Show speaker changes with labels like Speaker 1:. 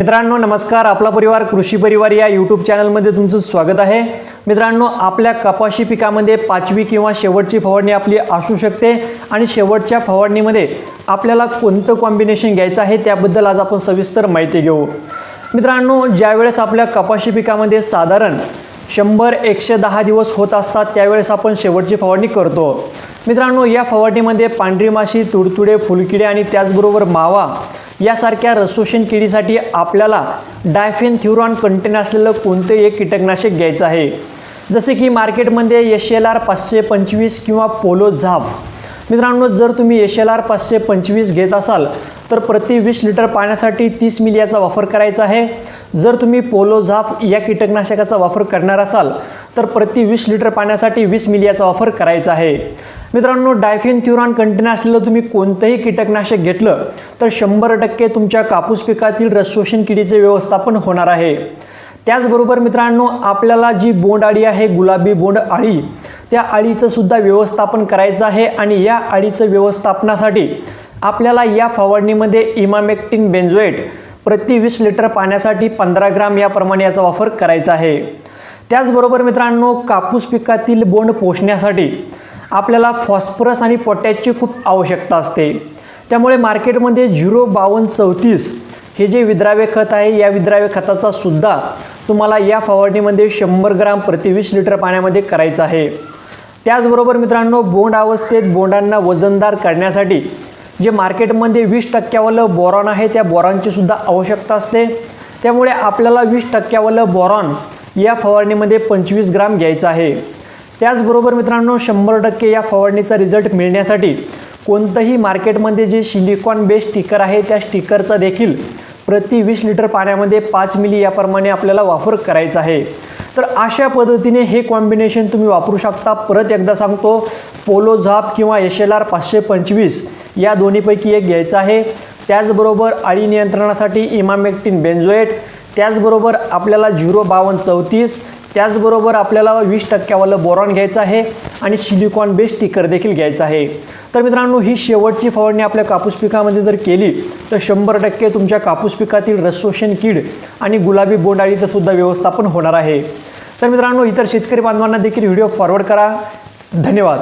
Speaker 1: मित्रांनो नमस्कार. आपला परिवार कृषी परिवार या यूट्यूब चॅनलमध्ये तुमचं स्वागत आहे. मित्रांनो आपल्या कपाशी पिकामध्ये पाचवी किंवा शेवटची फवारणी आपली असू शकते आणि शेवटच्या फवारणीमध्ये आपल्याला कोणतं कॉम्बिनेशन घ्यायचं आहे त्याबद्दल आज आपण सविस्तर माहिती घेऊ. मित्रांनो ज्यावेळेस आपल्या कपाशी पिकामध्ये साधारण शंभर एकशे दहा दिवस होत असतात त्यावेळेस आपण शेवटची फवारणी करतो. मित्रांनो या फवारणीमध्ये पांढरी माशी तुडतुडे फुलकिडे आणि त्याचबरोबर मावा यासारख्या रसोशन किडीसाठी आपल्याला डायफेन थ्युरॉन कंटेन असलेलं कोणतं एक कीटकनाशक घ्यायचं आहे. जसे की मार्केटमध्ये एश एल आर पाचशे पंचवीस किंवा पोलो झाप. मित्रांनो जर तुम्ही एश एल आर पाचशे पंचवीस घेत असाल तर प्रति वीस लिटर पाण्यासाठी तीस मिली याचा वापर करायचा आहे. जर तुम्ही पोलो झाप या कीटकनाशकाचा वापर करणार असाल तर प्रति वीस लिटर पाण्यासाठी वीस मिली याचा वापर करायचा आहे. मित्रांनो डायफिन थ्युरॉन कंटेन असलेलं तुम्ही कोणतंही कीटकनाशक घेतलं तर शंभर टक्के तुमच्या कापूस पिकातील रसशोषण किडीचे व्यवस्थापन होणार आहे. त्याचबरोबर मित्रांनो आपल्याला जी बोंड अळी आहे गुलाबी बोंड अळी त्या अळीचंसुद्धा व्यवस्थापन करायचं आहे आणि या अळीचं व्यवस्थापनासाठी आपल्याला या फवारणीमध्ये इमामेक्टिन बेन्झोएट प्रति वीस लिटर पाण्यासाठी पंधरा ग्राम याप्रमाणे याचा वापर करायचा आहे. त्याचबरोबर मित्रांनो कापूस पिकातील बोंड पोषण्यासाठी आपल्याला फॉस्फरस आणि पोटॅशची खूप आवश्यकता असते. त्यामुळे मार्केटमध्ये झिरो बावन्न चौतीस हे जे विद्राव्य खत आहे या विद्राव्य खताचा सुद्धा तुम्हाला या फवारणीमध्ये शंभर ग्राम प्रति वीस लिटर पाण्यामध्ये करायचं आहे. त्याचबरोबर मित्रांनो बोंड अवस्थेत बोंडांना वजनदार करण्यासाठी जे मार्केटमध्ये वीस टक्क्यावालं बोरॉन आहे त्या बोरॉनची सुद्धा आवश्यकता असते. त्यामुळे आपल्याला वीस टक्क्यावालं बोरॉन या फवारणीमध्ये पंचवीस ग्राम घ्यायचं आहे. त्याचबरोबर मित्रांनो शंभर टक्के या फवारणीचा रिझल्ट मिळण्यासाठी कोणतंही मार्केटमध्ये जे सिलिकॉन बेस्ड स्टिकर आहे त्या स्टिकरचा देखील प्रति वीस लिटर पाण्यामध्ये पाच मिली याप्रमाणे आपल्याला वापर करायचा आहे. तर अशा पद्धतीने हे कॉम्बिनेशन तुम्ही वापरू शकता. परत एकदा सांगतो पोलो झाप किंवा एश एल आर पाचशे पंचवीस या दोन्हीपैकी एक घ्यायचा आहे. त्याचबरोबर अळी नियंत्रणासाठी इमामेक्टिन बेन्झोएट त्याचबरोबर आपल्याला झिरो बावन्न चौतीस त्याचबरोबर आपल्याला वीस टक्क्यावालं बोरॉन घ्यायचं आहे आणि सिलिकॉन बेस्ट टिकर देखील घ्यायचं आहे. तर मित्रांनो ही शेवटची फवारणी आपल्या कापूस पिकामध्ये जर केली तर शंभर टक्के तुमच्या कापूस पिकातील रसशोषण कीड आणि गुलाबी बोंडाळीचं सुद्धा व्यवस्थापन होणार आहे. तर मित्रांनो इतर शेतकरी बांधवांना देखील व्हिडिओ फॉरवर्ड करा. धन्यवाद.